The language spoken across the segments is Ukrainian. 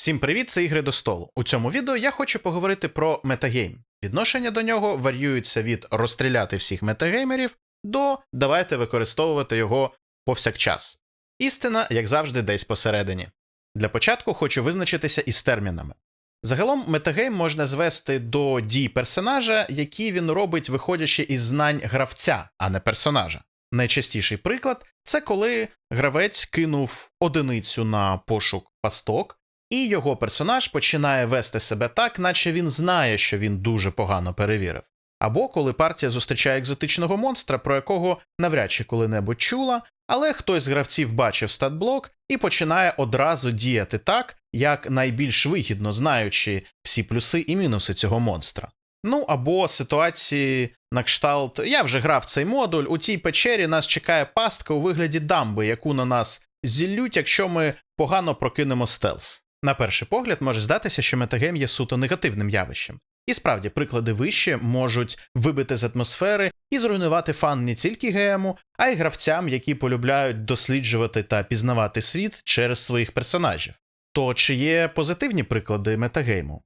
Всім привіт, це ігри до столу. У цьому відео я хочу поговорити про метагейм. Відношення до нього варіюється від розстріляти всіх метагеймерів до давайте використовувати його повсякчас. Істина, як завжди, десь посередині. Для початку хочу визначитися із термінами. Загалом метагейм можна звести до дій персонажа, які він робить, виходячи із знань гравця, а не персонажа. Найчастіший приклад це коли гравець кинув одиницю на пошук пасток, і його персонаж починає вести себе так, наче він знає, що він дуже погано перевірив. Або коли партія зустрічає екзотичного монстра, про якого навряд чи коли-небудь чула, але хтось з гравців бачив статблок і починає одразу діяти так, як найбільш вигідно, знаючи всі плюси і мінуси цього монстра. Ну або ситуації на кшталт Я вже грав цей модуль, у цій печері нас чекає пастка у вигляді дамби, яку на нас зіллють, якщо ми погано прокинемо стелс. На перший погляд може здатися, що метагейм є суто негативним явищем. І справді, приклади вище можуть вибити з атмосфери і зруйнувати фан не тільки гему, а й гравцям, які полюбляють досліджувати та пізнавати світ через своїх персонажів. То чи є позитивні приклади метагейму?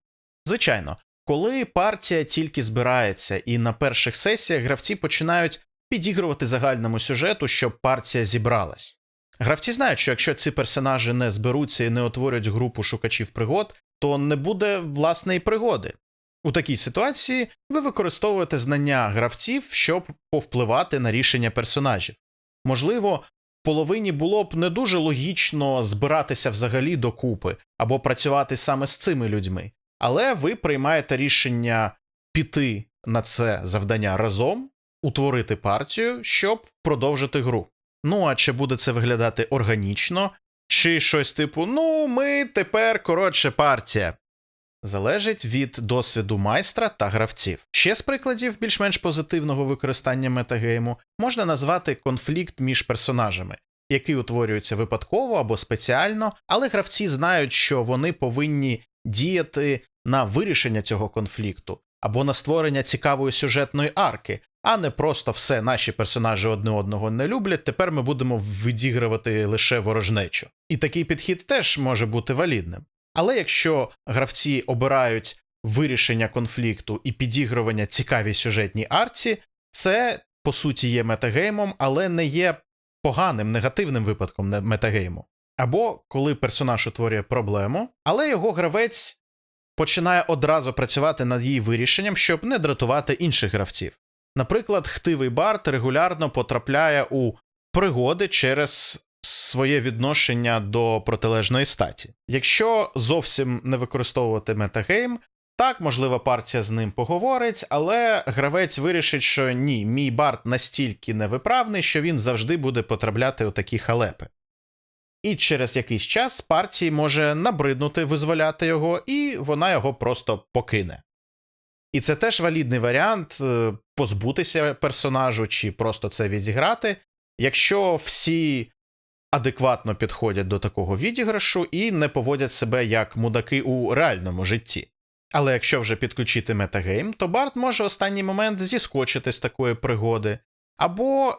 Звичайно, коли партія тільки збирається, і на перших сесіях гравці починають підігрувати загальному сюжету, щоб партія зібралась. Гравці знають, що якщо ці персонажі не зберуться і не утворять групу шукачів пригод, то не буде власної пригоди. У такій ситуації ви використовуєте знання гравців, щоб повпливати на рішення персонажів. Можливо, в половині було б не дуже логічно збиратися взагалі докупи або працювати саме з цими людьми, але ви приймаєте рішення піти на це завдання разом, утворити партію, щоб продовжити гру. Ну а чи буде це виглядати органічно, чи щось типу Ну, ми тепер коротше партія. Залежить від досвіду майстра та гравців. Ще з прикладів більш-менш позитивного використання метагейму можна назвати конфлікт між персонажами, який утворюється випадково або спеціально, але гравці знають, що вони повинні діяти на вирішення цього конфлікту або на створення цікавої сюжетної арки, а не просто все наші персонажі одне одного не люблять. Тепер ми будемо відігрувати лише ворожнечу. І такий підхід теж може бути валідним. Але якщо гравці обирають вирішення конфлікту і підігрування цікавій сюжетній арці, це по суті є метагеймом, але не є поганим негативним випадком метагейму. Або коли персонаж утворює проблему, але його гравець починає одразу працювати над її вирішенням, щоб не дратувати інших гравців. Наприклад, хтивий бард регулярно потрапляє у пригоди через своє відношення до протилежної статі. Якщо зовсім не використовувати метагейм, так, можливо, партія з ним поговорить, але гравець вирішить, що ні, мій бард настільки невиправний, що він завжди буде потрапляти у такі халепи. І через якийсь час партії може набриднути визволяти його, і вона його просто покине. І це теж валідний варіант е, позбутися персонажу чи просто це відіграти, якщо всі адекватно підходять до такого відіграшу і не поводять себе як мудаки у реальному житті. Але якщо вже підключити метагейм, то Барт може в останній момент зіскочити з такої пригоди, або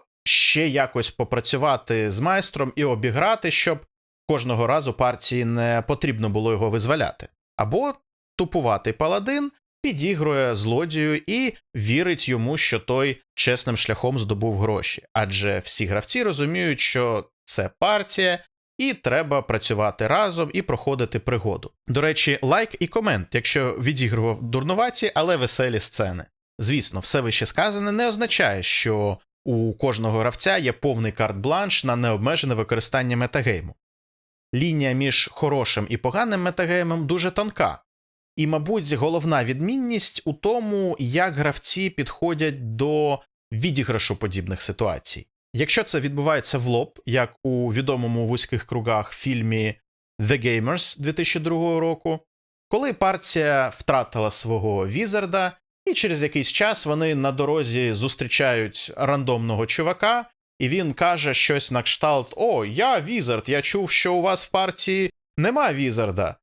ще якось попрацювати з майстром і обіграти, щоб кожного разу партії не потрібно було його визволяти, або тупуватий паладин підігрує злодію і вірить йому, що той чесним шляхом здобув гроші, адже всі гравці розуміють, що це партія. І треба працювати разом і проходити пригоду. До речі, лайк і комент, якщо відігрував дурнуваті, але веселі сцени. Звісно, все вище сказане не означає, що у кожного гравця є повний карт-бланш на необмежене використання метагейму. Лінія між хорошим і поганим метагеймом дуже тонка, і, мабуть, головна відмінність у тому, як гравці підходять до відіграшу подібних ситуацій. Якщо це відбувається в лоб, як у відомому у вузьких кругах фільмі The Gamers 2002 року, коли партія втратила свого візарда, і через якийсь час вони на дорозі зустрічають рандомного чувака, і він каже щось на кшталт: О, я візард, я чув, що у вас в партії нема візарда.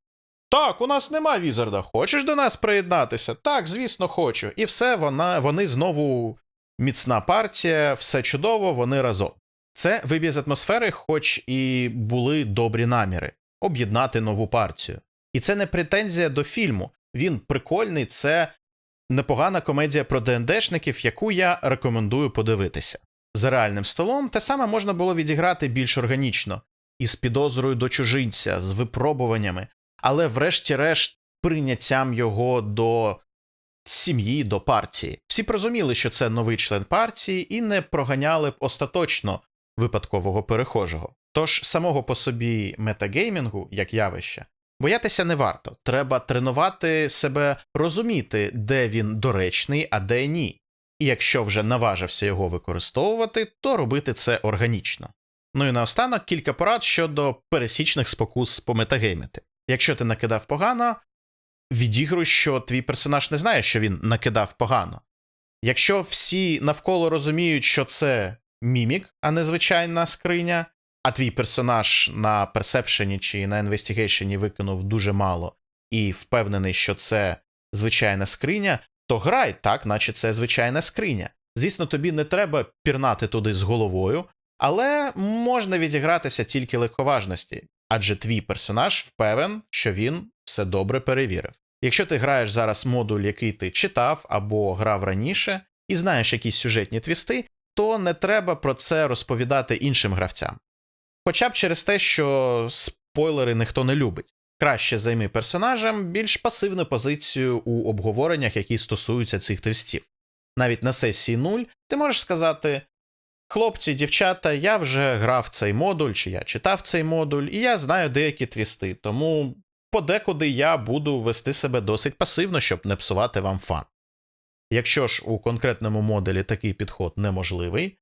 Так, у нас нема візарда. Хочеш до нас приєднатися? Так, звісно, хочу. І все, вона, вони знову міцна партія, все чудово, вони разом. Це вибір з атмосфери, хоч і були добрі наміри об'єднати нову партію. І це не претензія до фільму. Він прикольний, це непогана комедія про ДНДшників, яку я рекомендую подивитися. За реальним столом те саме можна було відіграти більш органічно, із підозрою до чужинця, з випробуваннями, але врешті-решт прийняттям його до сім'ї, до партії. Всі розуміли, що це новий член партії, і не проганяли б остаточно випадкового перехожого. Тож самого по собі метагеймінгу, як явище, боятися не варто. Треба тренувати себе, розуміти, де він доречний, а де ні. І якщо вже наважився його використовувати, то робити це органічно. Ну і наостанок кілька порад щодо пересічних спокус пометагеймити. Якщо ти накидав погано, відігруй, що твій персонаж не знає, що він накидав погано. Якщо всі навколо розуміють, що це мімік, а не звичайна скриня, а твій персонаж на персепшені чи на інвестігейшені викинув дуже мало і впевнений, що це звичайна скриня, то грай так, наче це звичайна скриня. Звісно, тобі не треба пірнати туди з головою, але можна відігратися тільки легковажності, адже твій персонаж впевнен, що він все добре перевірив. Якщо ти граєш зараз модуль, який ти читав або грав раніше, і знаєш якісь сюжетні твісти, то не треба про це розповідати іншим гравцям. Хоча б через те, що спойлери ніхто не любить. Краще займи персонажем більш пасивну позицію у обговореннях, які стосуються цих твістів. Навіть на сесії 0 ти можеш сказати: хлопці, дівчата, я вже грав цей модуль, чи я читав цей модуль, і я знаю деякі твісти, тому подекуди я буду вести себе досить пасивно, щоб не псувати вам фан. Якщо ж у конкретному моделі такий підход неможливий,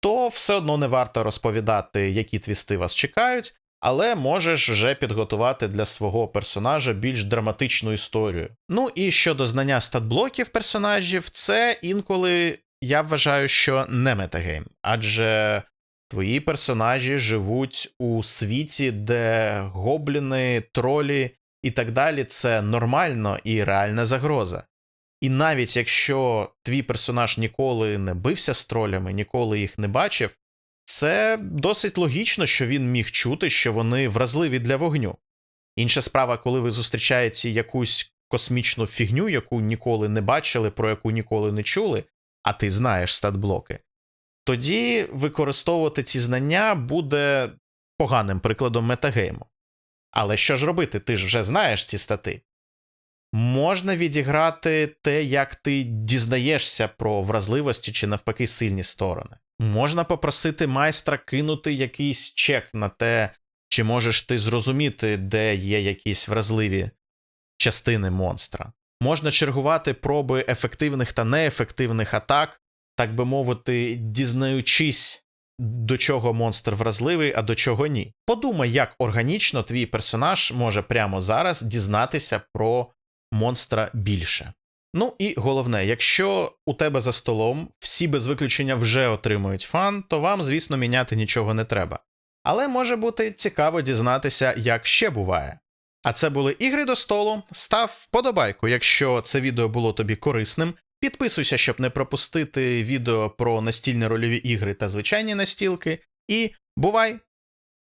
то все одно не варто розповідати, які твісти вас чекають, але можеш вже підготувати для свого персонажа більш драматичну історію. Ну і щодо знання статблоків персонажів, це інколи я вважаю, що не метагейм, адже твої персонажі живуть у світі, де гобліни, тролі і так далі це нормально і реальна загроза. І навіть якщо твій персонаж ніколи не бився з тролями, ніколи їх не бачив, це досить логічно, що він міг чути, що вони вразливі для вогню. Інша справа, коли ви зустрічаєте якусь космічну фігню, яку ніколи не бачили, про яку ніколи не чули, а ти знаєш статблоки, тоді використовувати ці знання буде поганим прикладом метагейму. Але що ж робити? Ти ж вже знаєш ці стати. Можна відіграти те, як ти дізнаєшся про вразливості чи навпаки сильні сторони. Можна попросити майстра кинути якийсь чек на те, чи можеш ти зрозуміти, де є якісь вразливі частини монстра. Можна чергувати проби ефективних та неефективних атак, так би мовити, дізнаючись, до чого монстр вразливий, а до чого ні. Подумай, як органічно твій персонаж може прямо зараз дізнатися про монстра більше. Ну і головне, якщо у тебе за столом всі без виключення вже отримують фан, то вам, звісно, міняти нічого не треба. Але може бути цікаво дізнатися, як ще буває. А це були ігри до столу. Став вподобайку, якщо це відео було тобі корисним. Підписуйся, щоб не пропустити відео про настільні рольові ігри та звичайні настілки. І бувай!